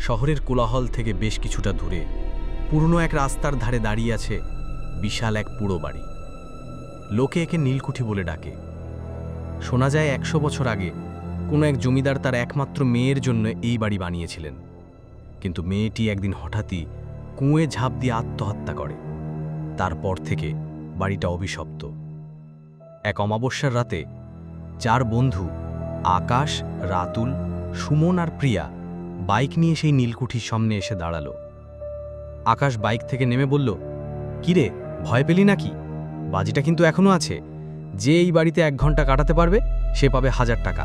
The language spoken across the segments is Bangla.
শহরের কোলাহল থেকে বেশ কিছুটা দূরে, পুরনো এক রাস্তার ধারে দাঁড়িয়ে আছে বিশাল এক পুরো বাড়ি। লোকে একে নীলকুঠি বলে ডাকে। শোনা যায় একশো বছর আগে কোনো এক জমিদার তার একমাত্র মেয়ের জন্য এই বাড়ি বানিয়েছিলেন। কিন্তু মেয়েটি একদিন হঠাৎই কুঁয়ে ঝাঁপ দিয়ে আত্মহত্যা করে। তারপর থেকে বাড়িটা অভিশপ্ত। এক অমাবস্যার রাতে চার বন্ধু, আকাশ, রাতুল, সুমন আর প্রিয়া বাইক নিয়ে সেই নীলকুঠির সামনে এসে দাঁড়াল। আকাশ বাইক থেকে নেমে বলল, কিরে, ভয় পেলি নাকি? বাজিটা কিন্তু এখনও আছে। যে এই বাড়িতে এক ঘণ্টা কাটাতে পারবে, সে পাবে হাজার টাকা।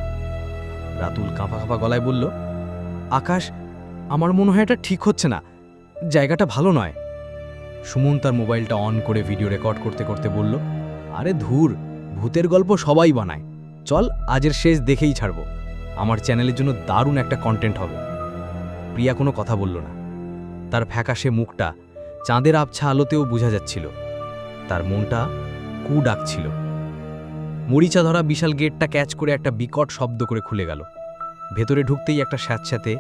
রাতুল কাঁপা কাঁপা গলায় বলল, আকাশ, আমার মনে হয় এটা ঠিক হচ্ছে না। জায়গাটা ভালো নয়। সুমন তার মোবাইলটা অন করে ভিডিও রেকর্ড করতে করতে বলল, আরে ধুর, ভূতের গল্প সবাই বানায়। চল আজের শেষ দেখেই ছাড়ব। আমার চ্যানেলের জন্য দারুণ একটা কন্টেন্ট হবে। প্রিয়া কোনো কথা বলল না। তার ফ্যাকাশে মুখটা চাঁদের আবছা আলোতেও বোঝা যাচ্ছিল। তার মনটা কু ডাকছিল। মরিচা ধরা বিশাল গেটটা ক্যাচ করে একটা বিকট শব্দ করে খুলে গেল। ভেতরে ঢুকতেই একটা স্যাঁতস্যাঁতে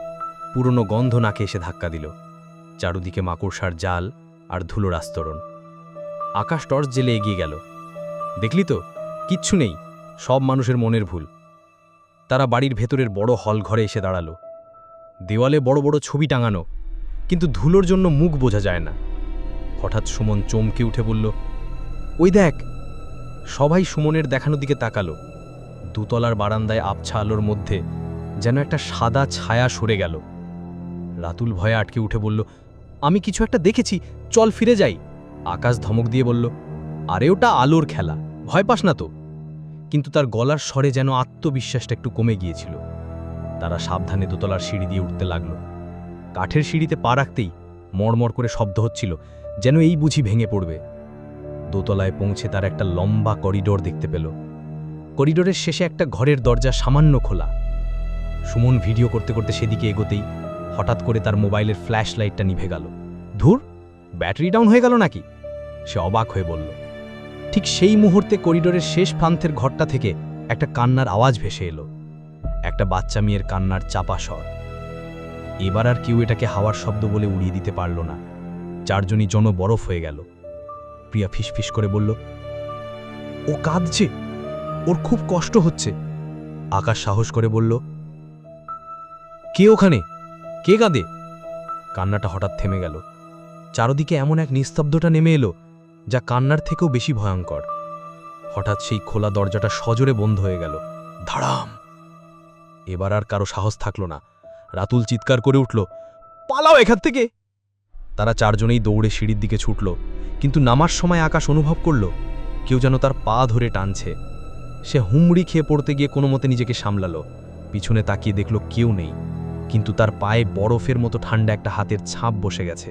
পুরনো গন্ধ নাকে এসে ধাক্কা দিল। চারুদিকে মাকড়সার জাল আর ধুলোর আস্তরণ। আকাশ টর্চ জেলে এগিয়ে গেল। দেখলি তো, কিচ্ছু নেই, সব মানুষের মনের ভুল। তারা বাড়ির ভেতরের বড় হল ঘরে এসে দাঁড়াল। দেওয়ালে বড় বড় ছবি টাঙানো, কিন্তু ধুলোর জন্য মুখ বোঝা যায় না। হঠাৎ সুমন চমকে উঠে বলল, ওই দেখ, সবাই সুমনের দেখানো দিকে তাকালো। দুতলার বারান্দায় আবছা আলোর মধ্যে যেন একটা সাদা ছায়া সরে গেল। রাতুল ভয়ে আটকে উঠে বলল, আমি কিছু একটা দেখেছি, চল ফিরে যাই। আকাশ ধমক দিয়ে বলল, আরে ওটা আলোর খেলা, ভয় পাস না তো। কিন্তু তার গলার স্বরে যেন আত্মবিশ্বাসটা একটু কমে গিয়েছিল। তারা সাবধানে দোতলার সিঁড়ি দিয়ে উঠতে লাগল। কাঠের সিঁড়িতে পা রাখতেই মড়মড় করে শব্দ হচ্ছিল, যেন এই বুঝি ভেঙে পড়বে। দোতলায় পৌঁছে তার একটা লম্বা করিডোর দেখতে পেল। করিডোরের শেষে একটা ঘরের দরজা সামান্য খোলা। সুমন ভিডিও করতে করতে সেদিকে এগোতেই হঠাৎ করে তার মোবাইলের ফ্ল্যাশ লাইটটা নিভে গেল। ধুর, ব্যাটারি ডাউন হয়ে গেল নাকি? সে অবাক হয়ে বলল, ঠিক সেই মুহূর্তে করিডোরের শেষ প্রান্তের ঘরটা থেকে একটা কান্নার আওয়াজ ভেসে এলো। একটা বাচ্চা মেয়ের কান্নার চাপা স্বর। এবার আর কেউ এটাকে হাওয়ার শব্দ বলে উড়িয়ে দিতে পারল না। চারজনই জন বরফ হয়ে গেল। প্রিয়া ফিসফিস করে বলল, ও কাঁদছে। ওর খুব কষ্ট হচ্ছে। আকাশ সাহস করে বলল, কে ওখানে? কে কাঁদে? কান্নাটা হঠাৎ থেমে গেল। চারদিকে এমন এক নিস্তব্ধটা নেমে এলো, যা কান্নার থেকেও বেশি ভয়ঙ্কর। হঠাৎ সেই খোলা দরজাটা সজোরে বন্ধ হয়ে গেল। ধাড়াম এবার আর কারও সাহস থাকল না। রাতুল চিৎকার করে উঠল, পালাও এখান থেকে! তারা চারজনেই দৌড়ে সিঁড়ির দিকে ছুটল, কিন্তু নামার সময় আকাশ অনুভব করল, কেউ যেন তার পা ধরে টানছে। সে হুমড়ি খেয়ে পড়তে গিয়ে কোনো মতে নিজেকে সামলালো, পিছনে তাকিয়ে দেখল কেউ নেই, কিন্তু তার পায়ে বরফের মতো ঠান্ডা একটা হাতের ছাপ বসে গেছে।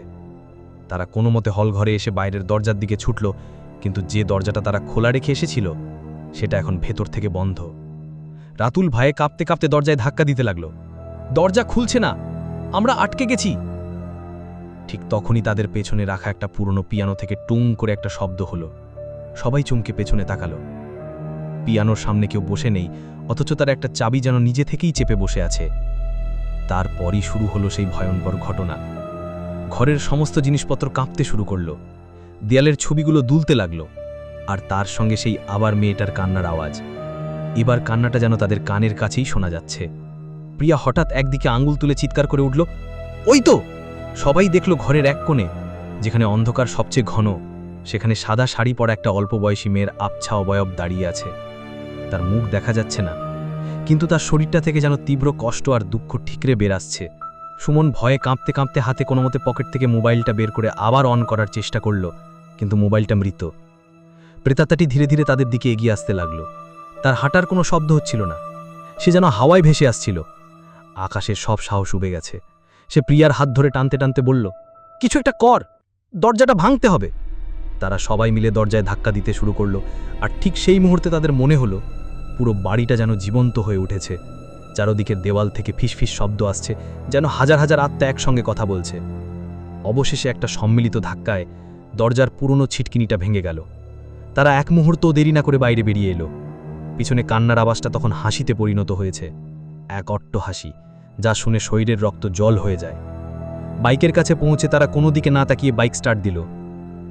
তারা কোনো মতে হল ঘরে এসে বাইরের দরজার দিকে ছুটল, কিন্তু যে দরজাটা তারা খোলা রেখে এসেছিল, সেটা এখন ভেতর থেকে বন্ধ। রাতুল ভয়ে কাঁপতে কাঁপতে দরজায় ধাক্কা দিতে লাগল। দরজা খুলছে না। আমরা আটকে গেছি। ঠিক তখনই তাদের পেছনে রাখা একটা পুরনো পিয়ানো থেকে টুং করে একটা শব্দ হলো। সবাই চমকে পেছনে তাকালো। পিয়ানোর সামনে কেউ বসে নেই, অথচ তার একটা চাবি যেন নিজে থেকেই চেপে বসে আছে। তারপরই শুরু হলো সেই ভয়ঙ্কর ঘটনা। ঘরের সমস্ত জিনিসপত্র কাঁপতে শুরু করল। দেয়ালের ছবিগুলো দুলতে লাগল। আর তার সঙ্গে সেই আবার মেয়েটার কান্নার আওয়াজ। এবার কান্নাটা যেন তাদের কানের কাছেই শোনা যাচ্ছে। প্রিয়া হঠাৎ একদিকে আঙুল তুলে চিৎকার করে উঠল, ওই তো! সবাই দেখল ঘরের এক কোণে, যেখানে অন্ধকার সবচেয়ে ঘন, সেখানে সাদা শাড়ি পরা একটা অল্প বয়সী মেয়ের আবছা অবয়ব দাঁড়িয়ে আছে। তার মুখ দেখা যাচ্ছে না, কিন্তু তার শরীরটা থেকে যেন তীব্র কষ্ট আর দুঃখ ঠিকরে বের আসছে। সুমন ভয়ে কাঁপতে কাঁপতে হাতে কোনো মতে পকেট থেকে মোবাইলটা বের করে আবার অন করার চেষ্টা করল, কিন্তু মোবাইলটা মৃত। প্রেতাত্মাটি ধীরে ধীরে তাদের দিকে এগিয়ে আসতে লাগল। তার হাঁটার কোনো শব্দ হচ্ছিল না। সে যেন হাওয়ায় ভেসে আসছিল। আকাশের সব সাহস উবে গেছে। সে প্রিয়ার হাত ধরে টানতে টানতে বলল, কিছু একটা কর, দরজাটা ভাঙতে হবে। তারা সবাই মিলে দরজায় ধাক্কা দিতে শুরু করল, আর ঠিক সেই মুহূর্তে তাদের মনে হলো, পুরো বাড়িটা যেন জীবন্ত হয়ে উঠেছে। চারোদিকের দেওয়াল থেকে ফিসফিস শব্দ আসছে, যেন হাজার হাজার আত্মা একসঙ্গে কথা বলছে। অবশেষে একটা সম্মিলিত ধাক্কায় দরজার পুরনো ছিটকিনিটা ভেঙে গেল। তারা এক মুহূর্তও দেরি না করে বাইরে বেরিয়ে এলো। পিছনে কান্নার আওয়াজটা তখন হাসিতে পরিণত হয়েছে। এক অট্ট হাসি, যা শুনে শরীরের রক্ত জল হয়ে যায়। বাইকের কাছে পৌঁছে তারা কোনো দিকে না তাকিয়ে বাইক স্টার্ট দিল।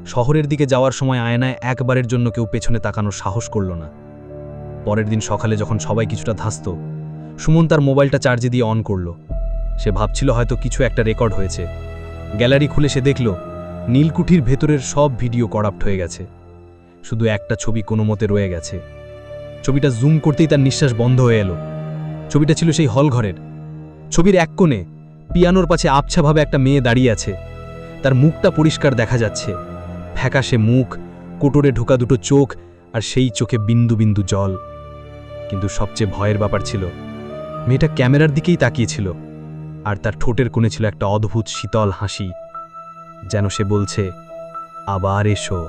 শহরের দিকে যাওয়ার সময় আয়নায় একবারের জন্য কেউ পেছনে তাকানোর সাহস করল না। পরের দিন সকালে যখন সবাই কিছুটা ধাস্ত, সুমন তার মোবাইলটা চার্জে দিয়ে অন করল। সে ভাবছিল হয়তো কিছু একটা রেকর্ড হয়েছে। গ্যালারি খুলে সে দেখল, নীলকুঠির ভেতরের সব ভিডিও করাপ্ট হয়ে গেছে। শুধু একটা ছবি কোনো মতে রয়ে গেছে। ছবিটা জুম করতেই তার নিঃশ্বাস বন্ধ হয়ে এলো। ছবিটা ছিল সেই হল ঘরের। ছবির এক কোণে পিয়ানোর পাশে আবছাভাবে একটা মেয়ে দাঁড়িয়ে আছে। তার মুখটা পরিষ্কার দেখা যাচ্ছে। ফ্যাকাশে মুখ, কোটরে ঢোকা দুটো চোখ আর সেই চোখে বিন্দু বিন্দু জল। কিন্তু সবচেয়ে ভয়ের ব্যাপার ছিল, মেয়েটা ক্যামেরার দিকেই তাকিয়েছিল আর তার ঠোঁটের কোণে ছিল একটা অদ্ভুত শীতল হাসি। যেন সে বলছে, আবার এসো।